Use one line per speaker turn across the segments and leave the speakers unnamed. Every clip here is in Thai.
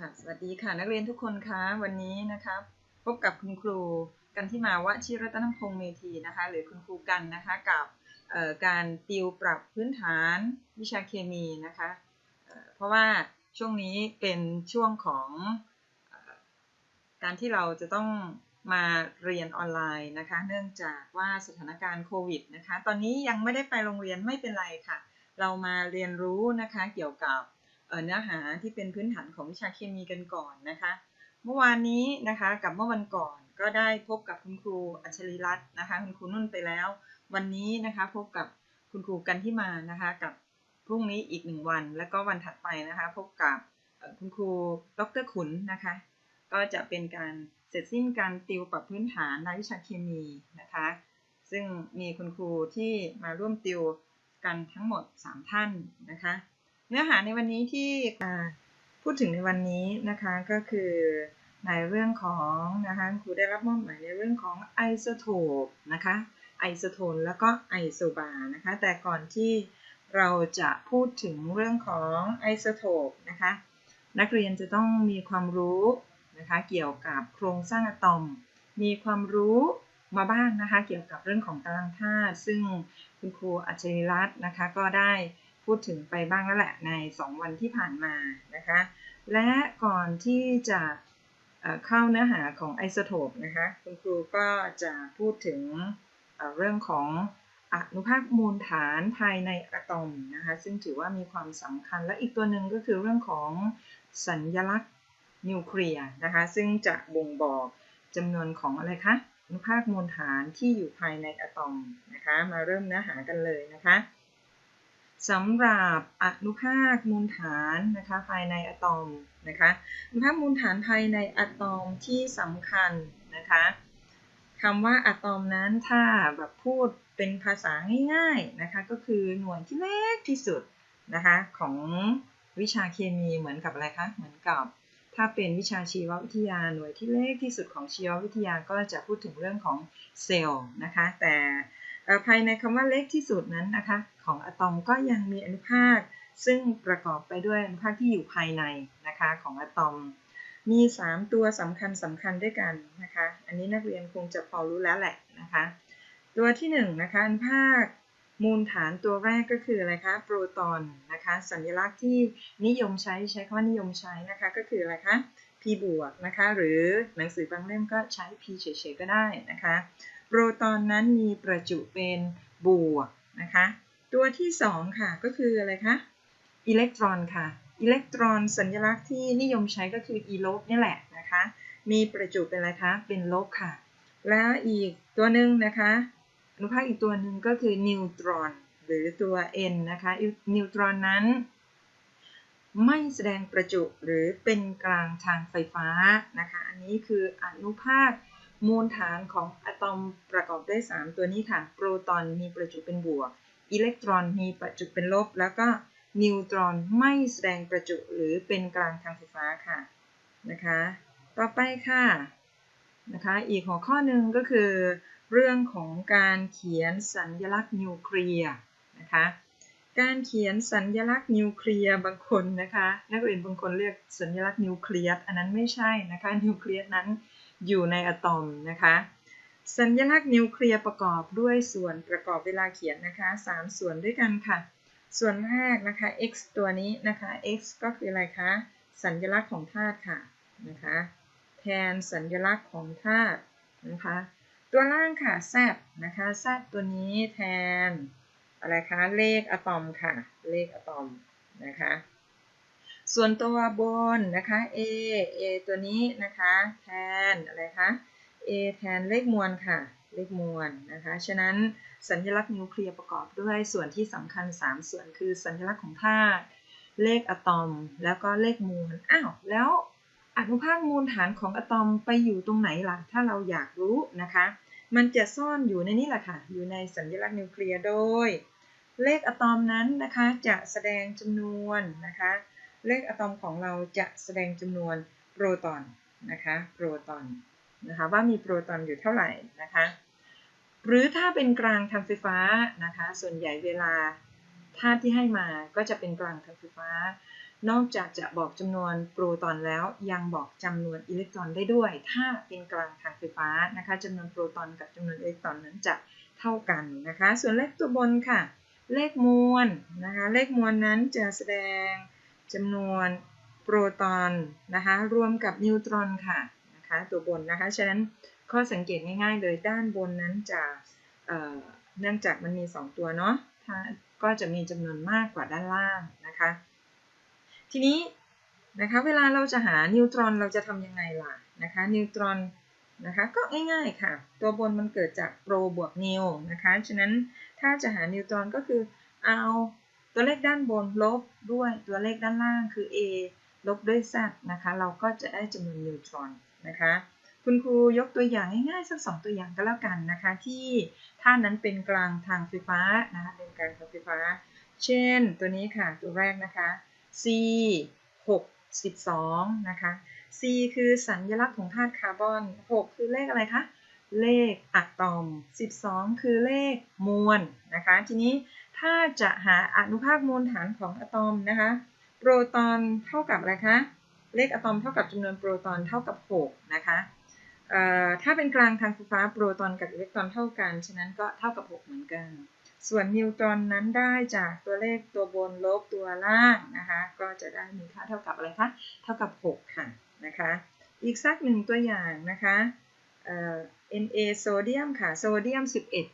ค่ะ สวัสดีค่ะนักเรียนทุกคนคะวันนี้นะคะพบกับคุณครูกันที่มาวชิรัตนพงษ์เมธีนะคะหรือคุณครูกันนะคะกับการติวปรับพื้นฐานวิชาเคมีนะคะเพราะว่าช่วงนี้เป็นช่วงของการที่เราจะต้องมาเรียนออนไลน์นะคะ เนื่องจากว่าสถานการณ์โควิดนะคะ ตอนนี้ยังไม่ได้ไปโรงเรียนไม่เป็นไรค่ะ เรามาเรียนรู้นะคะเกี่ยวกับ เนื้อหาที่เป็นพื้นฐานของวิชาเคมีกันก่อนนะคะ เมื่อวานนี้นะคะกับเมื่อวันก่อนก็ได้พบกับคุณครูอัชลีรัตน์นะคะ คุณครูนุ่นไปแล้ว วันนี้นะคะพบกับคุณครูกันที่มานะคะ กับพรุ่งนี้อีกหนึ่งวัน แล้วก็วันถัดไปนะคะ พบกับคุณครูดรขุนนะคะ ก็จะเป็นการเสร็จสิ้นการติวปรับพื้นฐานในวิชาเคมีนะคะ ซึ่งมีคุณครูที่มาร่วมติวกันทั้งหมด 3 ท่านนะคะ เนื้อหาในวันนี้ที่พูดถึงในวันนี้นะคะก็คือในเรื่องของนะคะครูได้รับมอบหมายในเรื่องของไอโซโทปนะคะไอโซโทนแล้วก็ไอโซบาร์นะคะแต่ก่อนที่เราจะพูดถึงเรื่องของไอโซโทปนะคะนักเรียนจะต้องมีความรู้นะคะเกี่ยวกับโครงสร้างอะตอม มีความรู้มาบ้างนะคะเกี่ยวกับเรื่องของตารางธาตุซึ่งคุณครูอัจฉริรัตน์นะคะก็ได้ พูดถึงไปบ้างแล้วแหละใน 2 วันที่ผ่านมานะคะ และก่อนที่จะเข้าเนื้อหาของไอโซโทปนะคะคุณครูก็จะพูดถึงเรื่องของอนุภาคมูลฐานภายในอะตอมนะคะซึ่งถือว่ามีความสำคัญและอีกตัวหนึ่งก็คือเรื่องของสัญญลักษณ์นิวเคลียร์นะคะซึ่งจะบ่งบอกจำนวนของอะไรคะอนุภาคมูลฐานที่อยู่ภายในอะตอมนะคะมาเริ่มเนื้อหากันเลยนะคะ สำหรับอนุภาคมูลฐานนะคะภายในอะตอมนะคะอนุภาคมูลฐานภายในอะตอมที่สำคัญนะคะคำว่าอะตอมนั้นถ้าแบบพูดเป็นภาษาง่ายๆนะคะก็คือหน่วยที่เล็กที่สุดนะคะของวิชาเคมีเหมือนกับอะไรคะเหมือนกับถ้าเป็นวิชาชีววิทยาหน่วยที่เล็กที่สุดของชีววิทยาก็จะพูดถึงเรื่องของเซลล์นะคะแต่ภายในคำว่าเล็กที่สุดนั้นนะคะ ของอะตอมก็ยังมีอนุภาค ซึ่งประกอบไปด้วยอนุภาคที่อยู่ภายในนะคะของอะตอม มี 3 ตัวสำคัญสำคัญด้วยกันนะคะ อันนี้นักเรียนคงจะพอรู้แล้วแหละนะคะ ตัวที่1นนะคะอนุภาคมูลฐานตัวแรกก็คืออะไรคะโปรตอนนะคะสัญลักษณ์ที่นิยมใช้ใช้คำว่านิยมใช้นะคะก็คืออะไรคะ p บวกนะคะหรือหนังสือบางเล่มก็ใช้ p เฉยๆก็ได้นะคะโปรตอนนั้นมีประจุเป็นบวกนะคะ ตัวที่2ค่ะก็คืออะไรคะอิเล็กตรอนค่ะอิเล็กตรอนสัญลักษณ์ที่นิยมใช้ก็คือ e ลบนี่แหละนะคะ มีประจุเป็นอะไรคะ เป็นลบค่ะ แล้วอีกตัวหนึ่งนะคะอนุภาคอีกตัวหนึ่งก็คือนิวตรอนหรือตัว n นะคะนิวตรอนนั้น ไม่แสดงประจุหรือเป็นกลางทางไฟฟ้านะคะ อันนี้คืออนุภาคมูลฐานของอะตอมประกอบด้วย 3 ตัวนี้ค่ะ โปรตอนมีประจุเป็นบวก อิเล็กตรอนมีประจุเป็นลบ แล้วก็นิวตรอนไม่แสดงประจุหรือเป็นกลางทางไฟฟ้าค่ะนะคะ ต่อไปค่ะนะคะอีกหัวข้อหนึ่งก็คือ เรื่องของการเขียนสัญลักษณ์นิวเคลียร์นะคะการเขียนสัญลักษณ์นิวเคลียร์บางคนนะคะนักเรียนบางคนเรียกสัญลักษณ์นิวเคลียร์อันนั้นไม่ใช่นะคะนิวเคลียร์นั้นอยู่ในอะตอมนะคะ สัญลักษณ์นิวเคลียร์ประกอบด้วยส่วนประกอบเวลาเขียนนะคะ 3 ส่วนด้วยกันค่ะ ส่วนแรกนะคะ x ตัวนี้นะคะ x ก็คืออะไรคะ สัญลักษณ์ของธาตุค่ะนะคะ แทนสัญลักษณ์ของธาตุนะคะ ตัวล่างค่ะ z นะคะ z ตัวนี้แทนอะไรคะเลขอะตอมค่ะ เลขอะตอมนะคะ ส่วนตัวบนนะคะ a a ตัวนี้นะคะ แทนอะไรคะ a แทนเลขมวลค่ะ เลขมวลนะคะ ฉะนั้นสัญลักษณ์นิวเคลียร์ประกอบด้วยส่วนที่สำคัญ 3 ส่วนคือสัญลักษณ์ของธาตุ เลขอะตอม แล้วก็เลขมวล อ้าว แล้วอนุภาคมูลฐานของอะตอมไปอยู่ตรงไหนล่ะ ถ้าเราอยากรู้นะคะ มันจะซ่อนอยู่ในนี้แหละค่ะ อยู่ในสัญลักษณ์นิวเคลียร์โดย เลขอะตอมนั้นนะคะจะแสดงจำนวนนะคะ เลขอะตอมของเราจะแสดงจำนวนโปรตอนนะคะ โปรตอน นะคะว่ามีโปรตอนอยู่เท่าไหร่นะคะหรือถ้าเป็นกลางทางไฟฟ้านะคะส่วนใหญ่เวลาธาตุที่ให้มาก็จะเป็นกลางทางไฟฟ้า นอกจากจะบอกจำนวนโปรตอนแล้วยังบอกจำนวนอิเล็กตรอนได้ด้วย ถ้าเป็นกลางทางไฟฟ้านะคะจำนวนโปรตอนกับจำนวนอิเล็กตรอนนั้นจะเท่ากันนะคะส่วนเลขตัวบนค่ะ เลขมวลนะคะเลขมวลนั้นจะแสดงจำนวนโปรตอนนะคะรวมกับนิวตรอนค่ะ นะคะตัวบนนะคะ ฉะนั้นข้อสังเกตง่ายๆเลยด้านบนนั้นจะเนื่องจากมันมี 2 ตัวเนาะก็จะมีจำนวนมากกว่าด้านล่างนะคะ ทีนี้นะคะเวลาเราจะหานิวตรอนเราจะทำยังไงล่ะนะคะนิวตรอนนะคะก็ง่ายๆค่ะ ตัวบนมันเกิดจากโปรบวกนิวนะคะฉะนั้นถ้าจะหานิวตรอนก็คือเอาตัวเลขด้านบนลบด้วยตัวเลขด้านล่างคือ a ลบด้วย z นะคะ เราก็จะได้จำนวนนิวตรอน นะคะ คุณครูยกตัวอย่างง่ายๆสักสองตัวอย่างก็แล้วกันนะคะที่ท่านั้นเป็นกลางทางไฟฟ้านะคะเป็นกลางทางไฟฟ้า เช่นตัวนี้ค่ะตัวแรกนะคะ C 6 12นะคะ C คือสัญลักษณ์ของธาตุคาร์บอน 6 คือเลขอะไรคะเลขอะตอม 12 คือเลขมวลนะคะ ทีนี้ถ้าจะหาอนุภาคมวลฐานของอะตอมนะคะ โปรตอนเท่ากับอะไรคะ เลขอะตอมเท่ากับจำนวนโปรตอนเท่ากับ 6 นะคะถ้าเป็นกลางทางไฟฟ้าโปรตอนกับอิเล็กตรอนเท่ากัน ฉะนั้นก็เท่ากับ 6 เหมือนกัน ส่วนนิวตรอนนั้นได้จากตัวเลขตัวบนลบตัวล่างนะคะ ก็จะได้มีค่าเท่ากับอะไรคะ เท่ากับ 6 ค่ะนะคะ อีกสักหนึ่งตัวอย่างนะคะ Na โซเดียมค่ะโซเดียม 11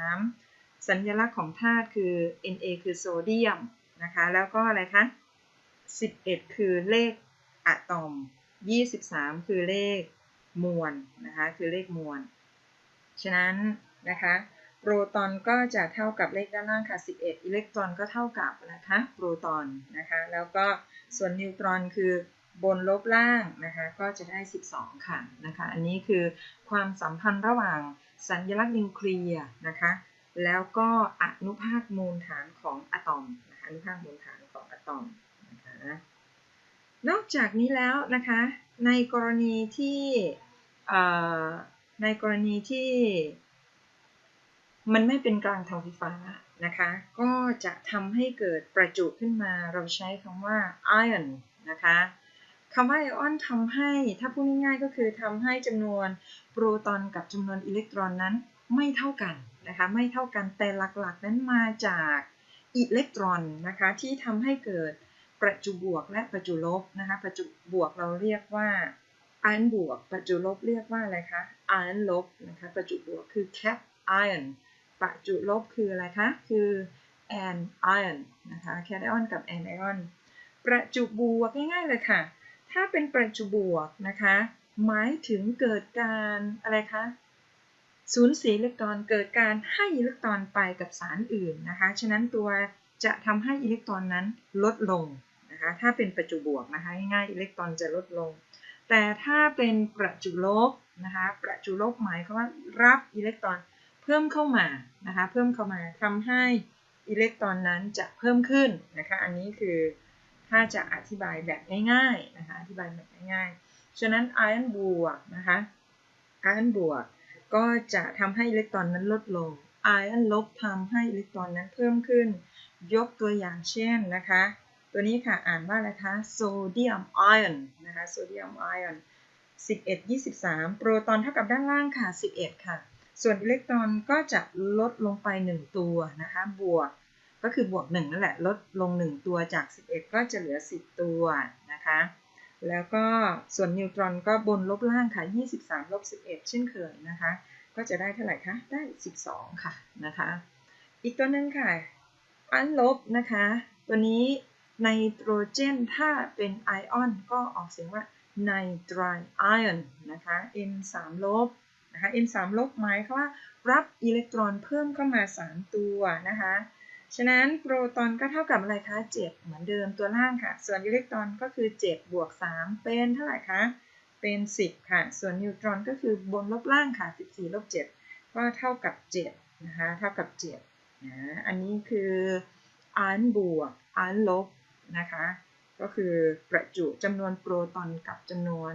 23 สัญลักษณ์ของธาตุคือ Na คือโซเดียมนะคะ แล้วก็อะไรคะ 11 คือเลข อะตอม 23 คือเลขมวลนะคะคือเลขมวล ฉะนั้นนะคะโปรตอนก็จะเท่ากับเลขด้านล่างค่ะ 11 อิเล็กตรอนก็เท่ากับนะคะโปรตอนนะคะแล้วก็ส่วนนิวตรอนคือบนลบล่างนะคะก็จะได้ 12 ค่ะนะคะอันนี้คือความสัมพันธ์ระหว่างสัญลักษณ์นิวเคลียร์นะคะแล้วก็อนุภาคมูลฐานของอะตอมนะคะอนุภาคมูลฐานของอะตอมนะคะ นอกจากนี้แล้วนะคะ ในกรณีที่ในกรณีที่มันไม่เป็นกลางทางไฟฟ้านะคะ ก็จะทำให้เกิดประจุขึ้นมา เราใช้คำว่า ion นะคะคำว่า ion ทำให้ ถ้าพูดง่ายๆ ก็คือทำให้จำนวนโปรตอนกับจำนวนอิเล็กตรอนนั้นไม่เท่ากันนะคะ ไม่เท่ากันแต่หลักๆ นั้นมาจากอิเล็กตรอนนะคะที่ทำให้เกิด ประจุบวกและประจุลบนะคะ ประจุบวกเราเรียกว่าไออนบวก ประจุลบเรียกว่าอะไรคะไออนลบนะคะ ประจุบวกคือ cat ion ประจุลบคืออะไรคะ คือ an ion นะคะ cation กับ an ion ประจุบวกง่ายๆเลยค่ะ ถ้าเป็นประจุบวกนะคะ หมายถึงเกิดการอะไรคะสูญเสียอิเล็กตรอนเกิดการให้อิเล็กตรอนไปกับสารอื่นนะคะ ฉะนั้นตัวจะทำให้อิเล็กตรอนนั้นลดลง นะคะถ้าเป็นประจุบวกนะคะง่ายอิเล็กตรอนจะลดลง แต่ถ้าเป็นประจุลบนะคะประจุลบหมายความว่ารับอิเล็กตรอนเพิ่มเข้ามานะคะเพิ่มเข้ามาทำให้อิเล็กตรอนนั้นจะเพิ่มขึ้นนะคะอันนี้คือถ้าจะอธิบายแบบง่ายๆนะคะอธิบายแบบง่ายๆ ฉะนั้นไอออนบวกนะคะไอออนบวกก็จะทำให้อิเล็กตรอนนั้นลดลงไอออนลบทำให้อิเล็กตรอนนั้นเพิ่มขึ้น ยกตัวอย่างเช่นนะคะ ตัวนี้ค่ะอ่านว่าอะไรคะโซเดียมไอออนนะคะโซเดียมไอออน11 23 โปรตอนเท่ากับด้านล่างค่ะ 11 ค่ะ ส่วนอิเล็กตรอนก็จะลดลงไป 1 ตัวนะคะบวกก็คือบวก 1 นั่นแหละ ลดลง 1 ตัวจาก 11 ก็จะเหลือ 10 ตัวนะคะ แล้วก็ส่วนนิวตรอนก็บนลบล่างค่ะ 23 ลบ 11 เช่นเคยนะคะ ก็จะได้เท่าไหร่คะ ได้ 12 ค่ะนะคะ อีกตัวนึงค่ะอันลบนะคะ ตัวนี้ ไนโตรเจนถ้าเป็นไอออนก็ออกเสียงว่าไนตรายไอออนนะคะ N 3ลบนะคะ N 3ลบหมายความว่ารับอิเล็กตรอนเพิ่มเข้ามา 3 ตัวนะคะ ฉะนั้นโปรตอนก็เท่ากับอะไรคะ 7 เหมือนเดิมตัวล่างค่ะ ส่วนอิเล็กตรอนก็คือ 7 บวก 3 เป็นเท่าไหร่คะ เป็น 10 ค่ะ ส่วนนิวตรอนก็คือบนลบล่างค่ะ 14 ลบ 7 ก็เท่ากับ 7 นะคะ เท่ากับ7นะ อันนี้คืออันบวกอันลบ นะคะ ก็คือประจุจำนวนโปรตอนกับจำนวน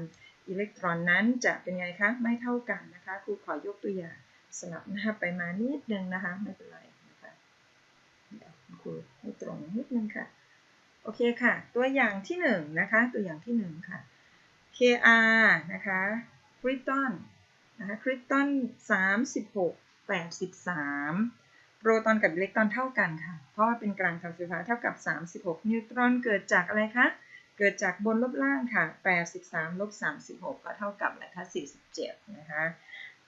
อิเล็กตรอนนั้นจะเป็นไงคะ ไม่เท่ากันนะคะครูขอยกตัวอย่างสลับหน้าไปมานิดนึงนะคะ ไม่เป็นไรนะคะเดี๋ยวครูให้ตรงนิดนึงค่ะ โอเคค่ะ ตัวอย่างที่1นนะคะ ตัวอย่างที่1ค่ะ Kr นะคะคริปตอนนะคะคริปตอน36 83 โปรตอนกับอิเล็กตรอนเท่ากันค่ะ เพราะว่าเป็นกลางทางไฟฟ้าเท่ากับ 36 นิวตรอนเกิดจากอะไรคะ เกิดจากบนลบล่างค่ะ 83 ลบ 36 ก็เท่ากับอะไรคะ 47 นะคะ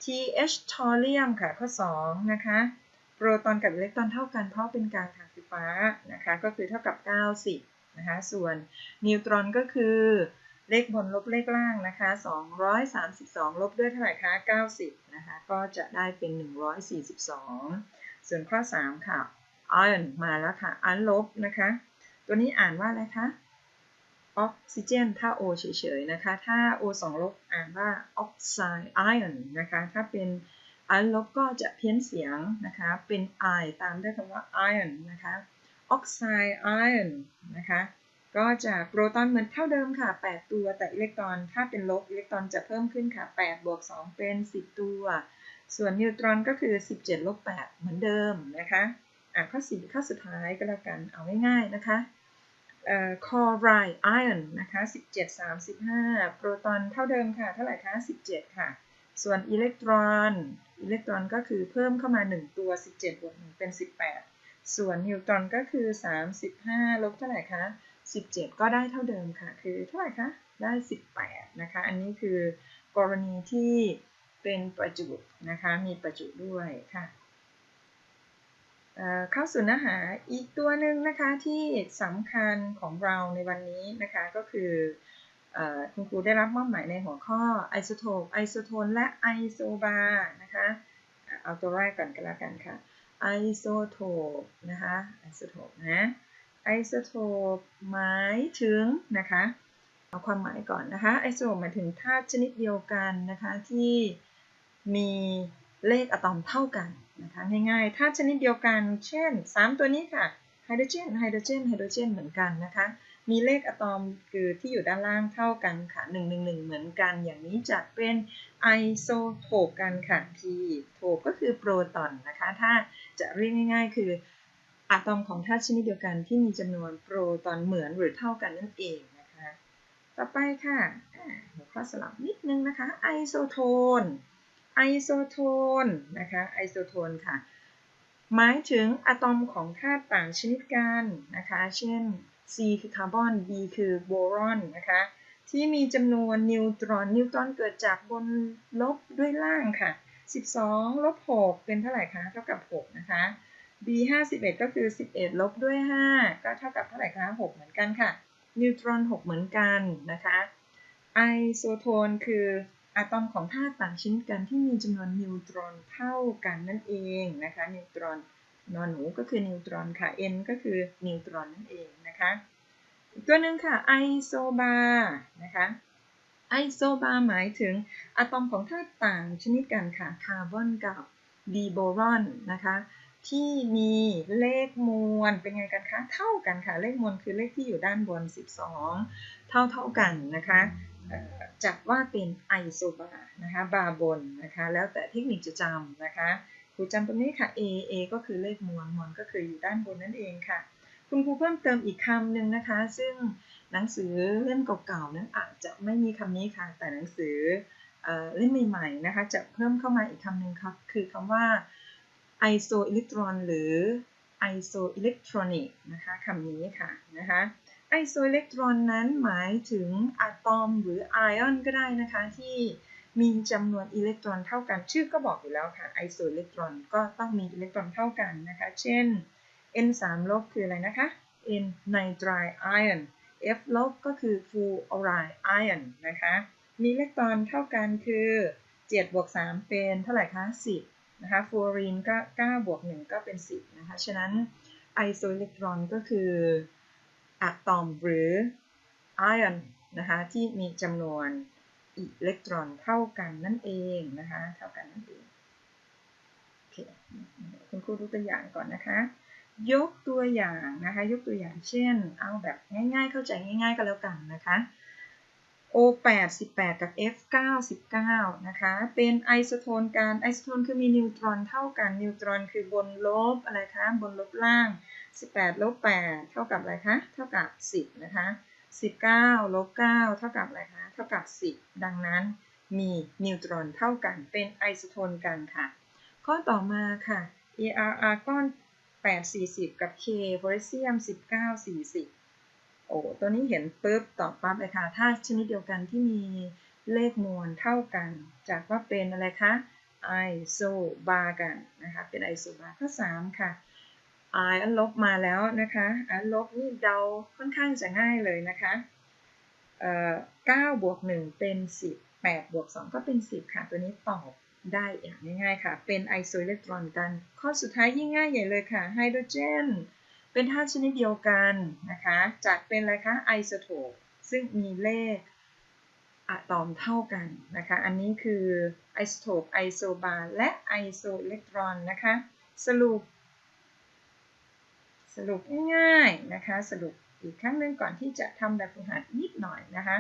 TH ทอเรียมค่ะ ข้อ 2 นะคะ โปรตอนกับอิเล็กตรอนเท่ากันเพราะเป็นกลางทางไฟฟ้านะคะ ก็คือเท่ากับ 90 นะคะ ส่วนนิวตรอนก็คือเลขบนลบเลขล่างนะคะ 232 ลบด้วยเท่าไหร่คะ 90 นะคะ ก็จะได้เป็น 142 ส่วนข้อ 3 ค่ะ iron มาแล้วค่ะอันลบนะคะ ตัวนี้อ่านว่าอะไรคะออกซิเจนถ้า O เฉยๆนะคะ ถ้า O 2 ลบอ่านว่า oxide iron นะคะ ถ้าเป็นอันลบก็จะเพี้ยนเสียงนะคะ เป็น I ตามด้วยคำว่า iron นะคะ oxide iron นะคะ ก็จะโปรตอนเหมือนเท่าเดิมค่ะ 8 ตัว แต่อิเล็กตรอนถ้าเป็นลบอิเล็กตรอนจะเพิ่มขึ้นค่ะ 8 บวก 2 เป็น 10 ตัว ส่วนนิวตรอนก็คือ 17ลบ8เหมือนเดิมนะคะอะข้อ4ข้อสุดท้ายก็แล้วกันเอาง่ายๆนะคะเอ่อคอไรไอออนนะคะ17 35 โปรตอนเท่าเดิมค่ะ เท่าไหร่คะ 17 ค่ะ ส่วนอิเล็กตรอน อิเล็กตรอนก็คือเพิ่มเข้ามา 1 ตัว 17บวก1เป็น 18 ส่วนนิวตรอนก็คือ 35 ลบเท่าไหร่คะ 17 ก็ได้เท่าเดิมค่ะ คือเท่าไหร่คะ ได้ 18 นะคะ อันนี้คือกรณีที่ เป็นประจุนะคะมีประจุด้วยค่ะเข้าสู่เนื้อหาอีกตัวหนึ่งนะคะที่สำคัญของเราในวันนี้นะคะก็คือคุณครูได้รับมอบหมายในหัวข้อไอโซโทปไอโซโทนและไอโซบาร์นะคะเอาตัวแรกก่อนก็แล้วกันค่ะไอโซโทปนะคะไอโซโทปนะไอโซโทปหมายถึงนะคะเอาความหมายก่อนนะคะไอโซโทปหมายถึงธาตุชนิดเดียวกันนะคะที่ มีเลขอะตอมเท่ากันนะคะง่ายๆธาตุชนิดเดียวกัน เช่น 3 ตัวนี้ค่ะไฮโดรเจนไฮโดรเจนไฮโดรเจนเหมือนกันนะคะ มีเลขอะตอมคือที่อยู่ด้านล่างเท่ากันค่ะ 111 เหมือนกัน อย่างนี้จะเป็นไอโซโทปกันค่ะ P โทปก็คือโปรตอนนะคะ ถ้าจะเรียกง่ายๆ คืออะตอมของธาตุชนิดเดียวกันที่มีจำนวนโปรตอนเหมือนหรือเท่ากันนั่นเองนะคะ ต่อไปค่ะหัวข้อสลับนิดนึงนะคะไอโซโทน ไอโซโทนนะคะไอโซโทนค่ะ หมายถึงอะตอมของธาตุต่างชนิดกันนะคะ เช่น C คือคาร์บอน B คือโบรอนนะคะที่มีจำนวนนิวตรอนนิวตรอนเกิดจากบนลบด้วยล่างค่ะ 12 ลบ 6 เป็นเท่าไหร่คะ เท่ากับ 6 นะคะ B 51ก็คือ 11 ลบด้วย 5 ก็เท่ากับเท่าไหร่คะ 6 เหมือนกันค่ะ นิวตรอน 6 เหมือนกันนะคะ ไอโซโทนคือ อะตอมของธาตุต่างชนิดกันที่มีจำนวนนิวตรอนเท่ากันนั่นเองนะคะ นิวตรอนนอนหนูก็คือนิวตรอนค่ะ N ก็คือนิวตรอนนั่นเองนะคะอีกตัวหนึ่งค่ะไอโซบาร์นะคะไอโซบาร์หมายถึงอะตอมของธาตุต่างชนิดกันค่ะคาร์บอนกับดีโบรอนนะคะที่มีเลขมวลเป็นไงกันคะ เท่ากันค่ะ เลขมวลคือเลขที่อยู่ด้านบน 12 เท่าเท่ากันนะคะ จัดว่าเป็นไอโซบานะคะบาบนนะคะแล้วแต่เทคนิคจะจำนะคะครูจำตรงนี้ค่ะ A A ก็คือเลขมวลมวลก็คืออยู่ด้านบนนั่นเองค่ะ คุณครูเพิ่มเติมอีกคำหนึ่งนะคะ ซึ่งหนังสือเล่มเก่าๆนั้นอาจจะไม่มีคำนี้ค่ะ แต่หนังสือเล่มใหม่ๆนะคะจะเพิ่มเข้ามาอีกคำหนึ่งครับคือคำว่าไอโซอิเล็กตรอนหรือไอโซอิเล็กทรอนิกนะคะคำนี้ค่ะนะคะ อโซอิเล็กตรอนนั้นหมายถึงอะตอมหรือไอออนก็ได้นะคะที่มีจำนวนอิเล็กตรอนเท่ากัน ชื่อก็บอกอยู่แล้วค่ะไอโซอิเล็กตรอนก็ต้องมีอิเล็กตรอนเท่ากันนะคะ เช่น N 3ลบคืออะไรนะคะ N ไนไตรไอออน F ลบก็คือฟูออไรไอออนนะคะ มีอิเล็กตรอนเท่ากันคือ 7 บวก 3 เป็นเท่าไหร่คะ 10 นะคะฟูออรีนก็ 9 บวก 1 ก็เป็น 10 นะคะ ฉะนั้นไอโซอิเล็กตรอนก็คือ อะตอมหรือไอออนนะคะที่มีจำนวนอิเล็กตรอนเท่ากันนั่นเองนะคะเท่ากันนั่นเองโอเคคุณครูดูตัวอย่างก่อนนะคะ ยกตัวอย่างนะคะยกตัวอย่างเช่น เอาแบบง่ายๆ เข้าใจง่าย ๆ ก็แล้วกันนะคะ O 8 18 กับ F 9 19 นะคะ เป็นไอโซโทนกันไอโซโทนคือมีนิวตรอนเท่ากัน นิวตรอนคือบนลบอะไรคะ บนลบล่าง 18 ลบ 8 เท่ากับอะไรคะ เท่ากับ 10 นะคะ 19 ลบ 9 เท่ากับอะไรคะ เท่ากับ 10 ดังนั้นมีนิวตรอนเท่ากันเป็นไอโซโทนกันค่ะ ข้อต่อมาค่ะ AR อาร์กอน 8 40 กับ K โพแทสเซียม 19 40 โอ้ตัวนี้เห็นปุ๊บตอบปั๊บเลยค่ะ ถ้าชนิดเดียวกันที่มีเลขมวลเท่ากัน จากว่าเป็นอะไรคะไอโซบาร์กันนะคะ เป็นไอโซบาร์ข้อ 3 ค่ะ i อันลบมาแล้วนะคะอันลบนี่เดาค่อนข้างจะง่ายเลยนะคะเอ่อ9บวก1เป็น10 8บวก2ก็เป็น10ค่ะ ตัวนี้ตอบได้อย่างง่ายๆค่ะ เป็นไอโซอิเล็กตรอนกัน ข้อสุดท้ายยิ่งง่ายใหญ่เลยค่ะไฮโดรเจนเป็นธาตุชนิดเดียวกันนะคะจัดเป็นอะไรคะไอโซโทปซึ่งมีเลขอะตอมเท่ากันนะคะ อันนี้คือไอโซโทปไอโซบาร์และไอโซอิเล็กตรอนนะคะ สรุป สรุปง่ายๆนะคะ สรุปอีกครั้งหนึ่งก่อนที่จะทำแบบฝึกหัดนิดหน่อยนะคะ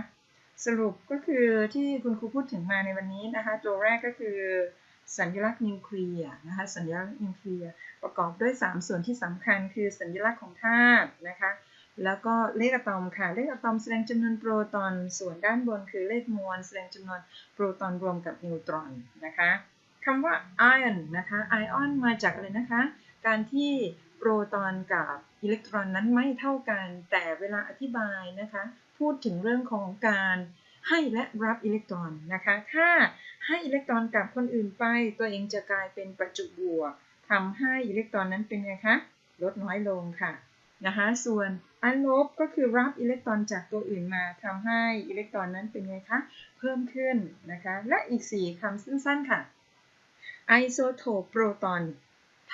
สรุปก็คือที่คุณครูพูดถึงมาในวันนี้นะคะ ตัวแรกก็คือสัญลักษณ์นิวเคลียร์นะคะสัญลักษณ์นิวเคลียร์ประกอบด้วย 3 ส่วนที่สำคัญ คือสัญลักษณ์ของธาตุนะคะแล้วก็เลขอะตอมค่ะ เลขอะตอมแสดงจำนวนโปรตอนส่วนด้านบนคือเลขมวลแสดงจำนวนโปรตอนรวมกับนิวตรอนนะคะคำว่า ion นะคะ ion มาจากอะไรนะคะ การที่ รตอนกับอิเล็กตรอนนั้นไม่เท่ากัน แต่เวลาอธิบายนะคะ พูดถึงเรื่องของการให้และรับอิเล็กตรอนนะคะ ถ้าให้อิเล็กตรอนกับคนอื่นไป ตัวเองจะกลายเป็นประจุบวกทำให้อิเล็กตรอนนั้นเป็นไงคะ ลดน้อยลงค่ะนะคะ ส่วนอันลบก็คือรับอิเล็กตรอนจากตัวอื่นมาทำให้อิเล็กตรอนนั้นเป็นไงคะ เพิ่มขึ้นนะคะ และอีก 4คำสั้นๆค่ะไอโซโทปโปรตอน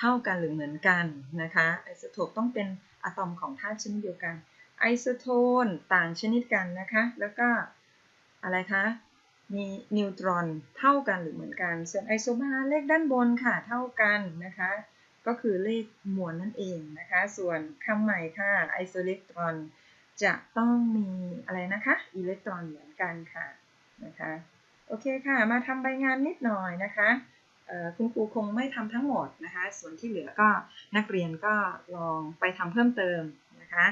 เท่ากันหรือเหมือนกันนะคะไอโซโทปต้องเป็นอะตอมของธาตุชนิดเดียวกันไอโซโทนต่างชนิดกันนะคะ แล้วก็อะไรคะมีนิวตรอนเท่ากันหรือเหมือนกัน ส่วนไอโซบาร์เลขด้านบนค่ะเท่ากันนะคะ ก็คือเลขมวลนั่นเองนะคะ ส่วนคำใหม่ค่ะไอโซเล็กตรอนจะต้องมีอะไรนะคะอิเล็กตรอนเหมือนกันค่ะนะคะโอเคค่ะ มาทำใบงานนิดหน่อยนะคะ คุณครูคงไม่ทำทั้งหมดนะคะ ส่วนที่เหลือก็นักเรียนก็ลองไปทำเพิ่มเติมนะคะ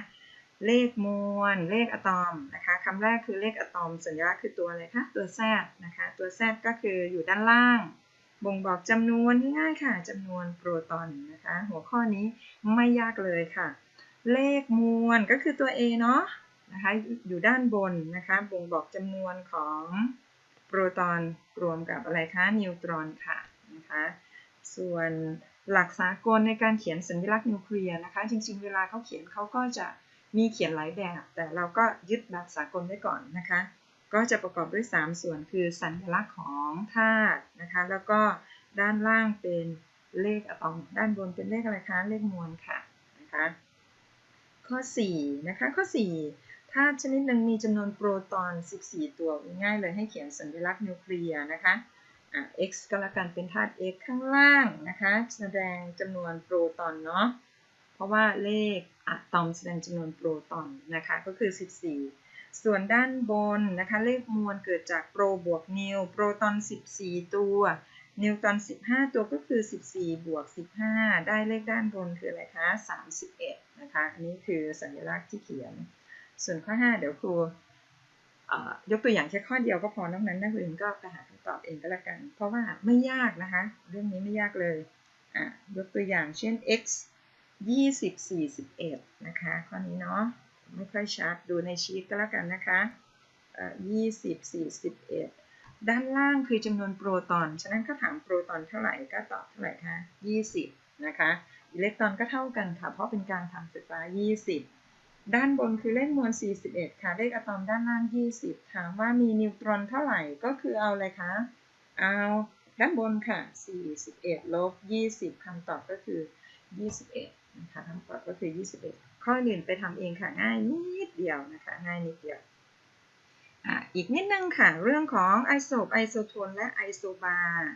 เลขมวล เลขอะตอมนะคะคำแรกคือเลขอะตอม สัญลักษณ์คือตัวอะไรคะตัวแซดนะคะตัวแซดก็คืออยู่ด้านล่าง บ่งบอกจำนวนง่ายๆค่ะจำนวนโปรตอนนะคะ หัวข้อนี้ไม่ยากเลยค่ะ เลขมวลก็คือตัว A เนาะนะคะอยู่ด้านบนนะคะบ่งบอกจำนวนของโปรตอนรวมกับอะไรคะนิวตรอนค่ะ นะคะ ส่วนหลักสากลในการเขียนสัญลักษณ์นิวเคลียร์นะคะ จริงๆ เวลาเขาเขียนเขาก็จะมีเขียนหลายแบบ แต่เราก็ยึดแบบสากลไว้ก่อนนะคะ ก็จะประกอบด้วย 3 ส่วนคือสัญลักษณ์ของธาตุนะคะ แล้วก็ด้านล่างเป็นเลขอะตอมด้านบนเป็นเลขอะไรคะ เลขมวลค่ะนะคะ ข้อ4นะคะ ข้อ 4 ธาตุชนิดหนึ่งมีจำนวนโปรตอน 14 ตัวง่ายเลยให้เขียนสัญลักษณ์นิวเคลียร์นะคะ x ก็แล้วกันเป็นธาตุ x ข้างล่างนะคะแสดงจำนวนโปรตอนเนาะเพราะว่าเลขอะตอมแสดงจำนวนโปรตอนนะคะก็คือ 14 ส่วนด้านบนนะคะเลขมวลเกิดจากโปรบวกนิวโปรตอน 14 ตัว นิวตอน 15 ตัวก็คือ 14 บวก 15 ได้เลขด้านบนคืออะไรคะ 31 นะคะ อันนี้คือสัญลักษณ์ที่เขียน ส่วนข้อ 5 เดี๋ยวครู ยกตัวอย่างแค่ข้อเดียวก็พอนอกนั้นนักเรียนก็ไปหาคำตอบเองก็แล้วกัน เพราะว่าไม่ยากนะคะ เรื่องนี้ไม่ยากเลยยกตัวอย่างเช่น x 20 41 นะคะ ข้อนี้เนาะไม่ค่อยชัดดูในชีตก็แล้วกันนะคะ20 41 ด้านล่างคือจำนวนโปรตอน ฉะนั้นก็ถามโปรตอนเท่าไหร่ก็ตอบเท่าไหร่คะ20 นะคะ อิเล็กตรอนก็เท่ากันค่ะ เพราะเป็นการทำไฟฟ้า 20 ด้านบนคือเลขมวล 41 ค่ะ เลขอะตอมด้านล่าง 20 ถามว่ามีนิวตรอนเท่าไหร่ก็คือเอาอะไรคะ เอาด้านบนค่ะ 41 ลบ 20 คำตอบก็คือ 21 นะคะคำตอบก็คือ 21 ข้ออื่นไปทำเองค่ะ ง่ายนิดเดียวนะคะ ง่ายนิดเดียวอะอีกนิดนึงค่ะ เรื่องของไอโซปไอโซโทนและไอโซบาร์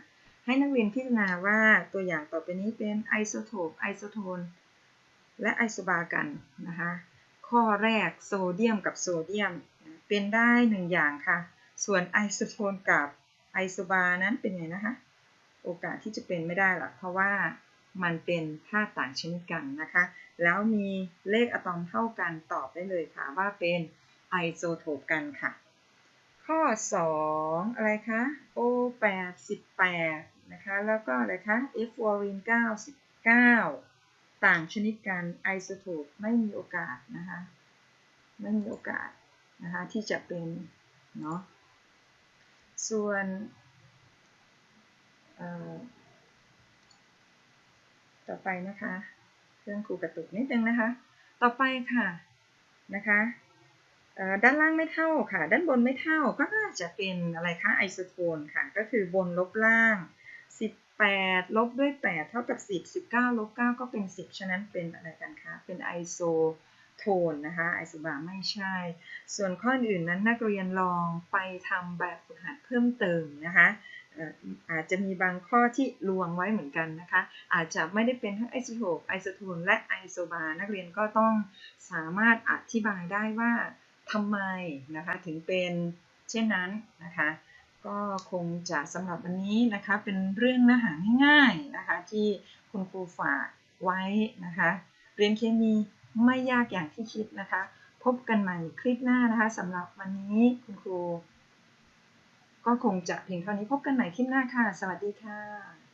ให้นักเรียนพิจารณาว่าตัวอย่างต่อไปนี้เป็นไอโซโทปไอโซโทนและไอโซบาร์กันนะคะ ข้อแรกโซเดียมกับโซเดียมเป็นได้หนึ่งอย่างค่ะ ส่วนไอโซโทนกับไอโซบาร์นั้นเป็นไงนะคะ โอกาสที่จะเป็นไม่ได้หรอกเพราะว่ามันเป็นธาตุต่างชนิดกันนะคะ แล้วมีเลขอะตอมเท่ากันตอบได้เลยค่ะว่าเป็นไอโซโทปกันค่ะ ข้อ 2 อะไรคะ O 8 18นะคะ แล้วก็อะไรคะ F ฟลูออรีน99 ต่างชนิดกันไอโซโทปไม่มีโอกาสนะคะไม่มีโอกาสนะคะที่จะเป็นเนาะส่วนต่อไปนะคะเครื่องครูกระตุกนิดนึงนะคะ ต่อไปค่ะนะคะด้านล่างไม่เท่าค่ะ ด้านบนไม่เท่าก็น่าจะเป็นอะไรคะไอโซโทนค่ะ ก็คือบนลบล่าง 8 ลบด้วย 8 เท่ากับ 10 19 ลบ 9 ก็เป็น 10 ฉะนั้นเป็นอะไรกันคะ เป็นไอโซโทนนะคะไอโซบาร์ไม่ใช่ ส่วนข้ออื่นนั้นนักเรียนลองไปทำแบบฝึกหัดเพิ่มเติมนะคะอาจจะมีบางข้อที่ลวงไว้เหมือนกันนะคะ อาจจะไม่ได้เป็นทั้งไอโซโทปไอโซโทนและไอโซบาร์นักเรียนก็ต้องสามารถอธิบายได้ว่าทำไมนะคะถึงเป็นเช่นนั้นนะคะ ก็คงจะสำหรับวันนี้นะคะเป็นเรื่องเนื้อหาง่ายๆนะคะที่คุณครูฝากไว้นะคะเรียนเคมีไม่ยากอย่างที่คิดนะคะ พบกันใหม่คลิปหน้านะคะสำหรับวันนี้คุณครู ก็คงจะเพียงเท่านี้พบกันใหม่คลิปหน้าค่ะ สวัสดีค่ะ